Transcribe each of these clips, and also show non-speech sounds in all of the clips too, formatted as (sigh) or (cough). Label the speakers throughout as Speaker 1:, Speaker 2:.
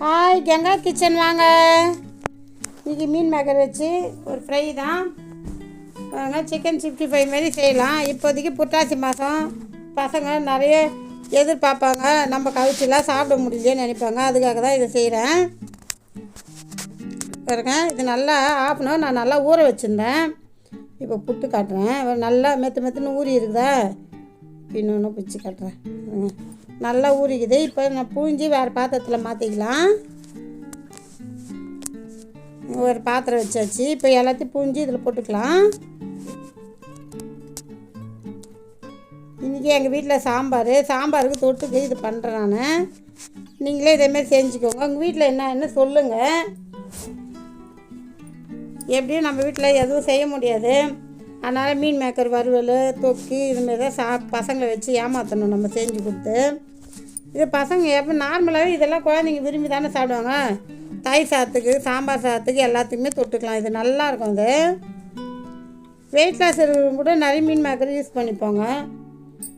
Speaker 1: Hi Ganga kitchen வாங்க. இன்றைக்கி மீன் maker வச்சு ஒரு ஃப்ரை தான். வாங்க சிக்கன் சிக்ஸ்டி ஃபைவ் மாரி செய்யலாம். இப்போதைக்கு புரட்டாசி மாதம் பசங்க நிறைய எதிர்பார்ப்பாங்க. நம்ம கவிச்சிலாம் சாப்பிட முடியலையே நினைப்பாங்க. அதுக்காக தான் இதை செய்கிறேன் பாருங்க இது நல்லா ஆஃப் நான் நல்லா ஊற வச்சுருந்தேன். இப்போ புட்டு காட்டுறேன். ஒரு நல்லா மெத்து மெத்துன்னு ஊறி இருக்குதா? இன்னொன்று பிச்சு காட்டுறேன். ம். நல்லா ஊறிக்குது. இப்போ நான் பூஞ்சி வேறு பாத்திரத்தில் மாற்றிக்கலாம் ஒரு பாத்திரம் வச்சாச்சு. இப்போ எல்லாத்தையும் பூஞ்சி இதில் போட்டுக்கலாம். இன்றைக்கி எங்கள் வீட்டில் சாம்பார். சாம்பாருக்கு தொட்டுக்கு இது பண்ணுறேன் நான். நீங்களே இதேமாரி செஞ்சுக்கோங்க. உங்கள் வீட்டில் என்ன என்ன சொல்லுங்கள் எப்படியும் நம்ம வீட்டில் எதுவும் செய்ய முடியாது. அதனால் மீன் மேக்கர் வறுவல் தொக்கு இதுமாரி தான் சா பசங்களை வச்சு ஏமாற்றணும் நம்ம செஞ்சு கொடுத்து. இது பசங்க எப்போ நார்மலாகவே இதெல்லாம் குழந்தைங்க விரும்பி தானே சாப்பிடுவாங்க. தயிர் சாதத்துக்கு சாம்பார் சாதத்துக்கு எல்லாத்துக்குமே தொட்டுக்கலாம். இது நல்லா இருக்கும் இது வெயிட் லாஸ் இருக்கிறவங்க கூட நிறைய மீன் மேக்கர் யூஸ் பண்ணிப்போங்க.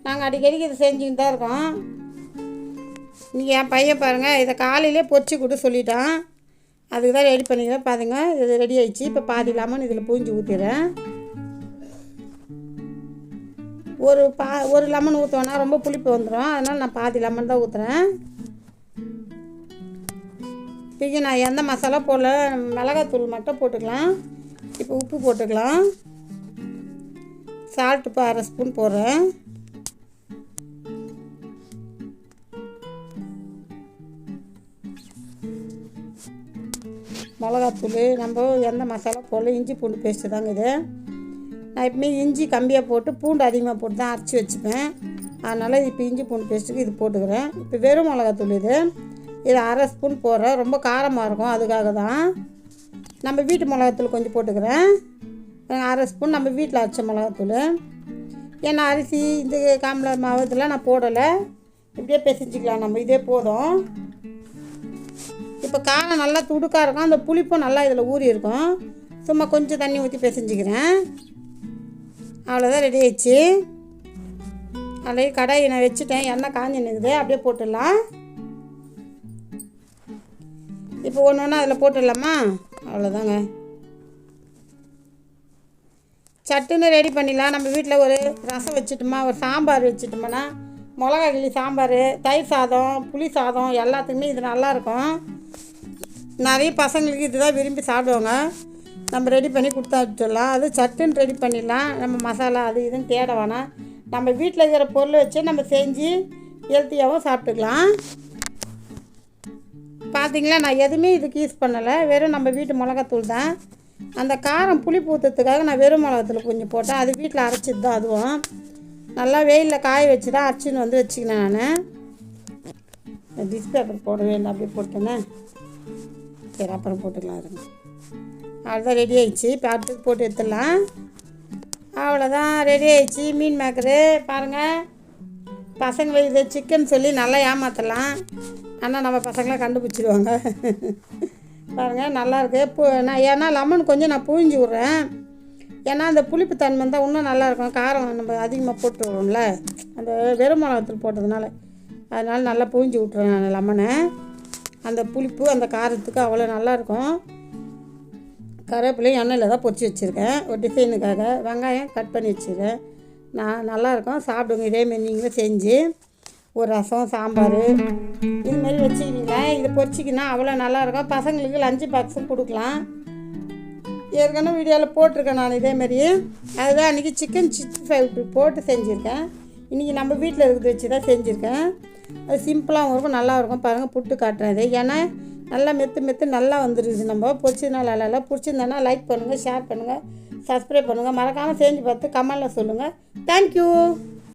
Speaker 1: நாங்கள் அடிக்கடிக்கு இதை செஞ்சுக்கிட்டு தான் இருக்கோம். இன்றைக்கி என் பையன் பாருங்கள் இதை காலையிலே பொரிச்சு கொடு சொல்லிட்டான். அதுக்கு தான் ரெடி பண்ணிக்கிறேன். பாருங்க இது ரெடி ஆயிடுச்சு. இப்போ பாதி லெமன் இதில் பூஞ்சி ஊற்றிடுறேன் ஒரு பா ஒரு லெமன் ஊற்றுவேன்னா ரொம்ப புளிப்பு வந்துடும் அதனால் நான் பாதி லெமன் தான் ஊற்றுறேன் இப்போ நான் எந்த மசாலா போடல மிளகாத்தூள் மட்டும் போட்டுக்கலாம். இப்போ உப்பு போட்டுக்கலாம். சால்ட் இப்போ அரை ஸ்பூன் போடுறேன். மிளகாத்தூள் நம்ம எந்த மசாலா போடல இஞ்சி பூண்டு பேஸ்ட்டு தாங்க இது. நான் எப்பவுமே இஞ்சி கம்மியாக போட்டு பூண்டு அதிகமாக போட்டு தான் அரைச்சி வச்சுப்பேன். அதனால் இப்போ இஞ்சி பூண்டு பேஸ்ட்டுக்கு இது போட்டுக்கிறேன். இப்போ வெறும் மிளகாத்தூள் இது. இது அரை ஸ்பூன் போடுறேன். ரொம்ப காரமாக இருக்கும். அதுக்காக தான் நம்ம வீட்டு மிளகாத்தூள் கொஞ்சம் போட்டுக்கிறேன். அரை ஸ்பூன் நம்ம வீட்டில் அரைச்ச மிளகாத்தூள். ஏன்னா அரிசி இந்த காமல மாவு இதெல்லாம் நான் போடலை. இப்படியே பிசைஞ்சிக்கலாம் நம்ம. இதே போதும். இப்போ காரம் நல்லா துடுக்காக இருக்கும். அந்த புளிப்பும் நல்லா இதில் ஊறி இருக்கும் சும்மா கொஞ்சம் தண்ணி ஊற்றி பிசைஞ்சிக்கிறேன். அவ்வளோதான் ரெடி ஆயிடுச்சு. அப்படியே கடாயை நான் வச்சுட்டேன். எண்ணெய் காஞ்சி நிற்குது அப்படியே போட்டுடலாம். இப்போ ஒன்று ஒன்றா அதில் போட்டுடலாமா? அவ்வளோதாங்க சட்டுன்னு ரெடி பண்ணிடலாம். நம்ம வீட்டில் ஒரு ரசம் வச்சுட்டோமா ஒரு சாம்பார் வச்சுட்டோம்னா மிளகா கிளி சாம்பார் தயிர் சாதம் புளி சாதம் எல்லாத்துக்குமே இது நல்லாயிருக்கும் நிறைய பசங்களுக்கு இதுதான் விரும்பி சாப்பிடுவாங்க. நம்ம ரெடி பண்ணி கொடுத்தா விட்டுடலாம் அது சட்டுன்னு ரெடி பண்ணிடலாம். நம்ம மசாலா அது இதுன்னு தேட வேணாம். நம்ம வீட்டில் இருக்கிற பொருளை வச்சு நம்ம செஞ்சு ஹெல்த்தியாகவும் சாப்பிட்டுக்கலாம். பார்த்தீங்களா நான் எதுவுமே இதுக்கு யூஸ் பண்ணலை. வெறும் நம்ம வீட்டு மிளகாத்தூள் தான். அந்த காரம் புளிப்பு ஊற்றுறதுக்காக நான் வெறும் மிளகாத்தூள் கொஞ்சம் போட்டேன். அது வீட்டில் அரைச்சிது தான் அதுவும். நல்லா வெயிலில் காய வச்சு தான் அரைச்சின்னு வந்து வச்சுக்கினேன் நான். டிஷ் பேப்பர் போடவே இல்லை. அப்படியே போட்டேனே. சரி அப்புறம் போட்டுக்கலாம் இருங்க. அவ்வளோதான் ரெடி ஆயிடுச்சு. இப்போ அடுத்தது போட்டு எடுத்துடலாம். அவ்வளோதான் ரெடி ஆயிடுச்சு. மீன் மேக்கரு பாருங்கள் பசங்களை இது சிக்கன் சொல்லி நல்லா ஏமாற்றலாம் ஆனால் நம்ம பசங்களாம் கண்டுபிடிச்சிடுவாங்க. (laughs) பாருங்கள் நல்லாயிருக்கு பூ நான் ஏன்னா லெமன் கொஞ்சம் நான் புழிஞ்சு விட்றேன். ஏன்னா அந்த புளிப்பு தன்மை தான் இன்னும் நல்லாயிருக்கும் காரம் நம்ம அதிகமாக போட்டு விடுவோம்ல அந்த வெறும் மிளகத்தில் போட்டதுனால. அதனால் நல்லா புழிஞ்சு விட்றேன் நான் லெமனை அந்த புளிப்பு அந்த காரத்துக்கு அவ்வளோ நல்லாயிருக்கும் கருவேப்பிலையும் எண்ணெயில் தான் பொரிச்சு வச்சுருக்கேன். ஒரு டிசைனுக்காக வெங்காயம் கட் பண்ணி வச்சுருக்கேன். நான் நல்லாயிருக்கும். சாப்பிடுங்க. இதேமாரி நீங்களும் செஞ்சு ஒரு ரசம் சாம்பார் இதுமாரி வச்சுக்கினீங்களா இதை பொரிச்சிக்கினா அவ்வளோ நல்லாயிருக்கும். பசங்களுக்கு லஞ்சு பாக்ஸும் கொடுக்கலாம். ஏற்கனவே வீடியோவில் போட்டிருக்கேன் நான் இதேமாரி அதுதான் அன்றைக்கி சிக்கன் சிக்ஸ்டி ஃபைவ் போட்டு செஞ்சுருக்கேன். இன்றைக்கி நம்ம வீட்டில் இருக்கிறத வச்சு தான் செஞ்சுருக்கேன். அது சிம்பிளாகவும் இருக்கும் நல்லா இருக்கும் பாருங்கள் புட்டு காட்டுறேன் இது. ஏன்னா நல்லா மெத்து மெத்து நல்லா வந்துருச்சு. நம்ம பொரிச்சதுனால நல்லா பிடிச்சிருந்தேன்னா லைக் பண்ணுங்கள் ஷேர் பண்ணுங்கள் சப்ஸ்கிரைப் பண்ணுங்கள் மறக்காமல் செஞ்சு பார்த்து கமெண்டில் சொல்லுங்கள் தேங்க்யூ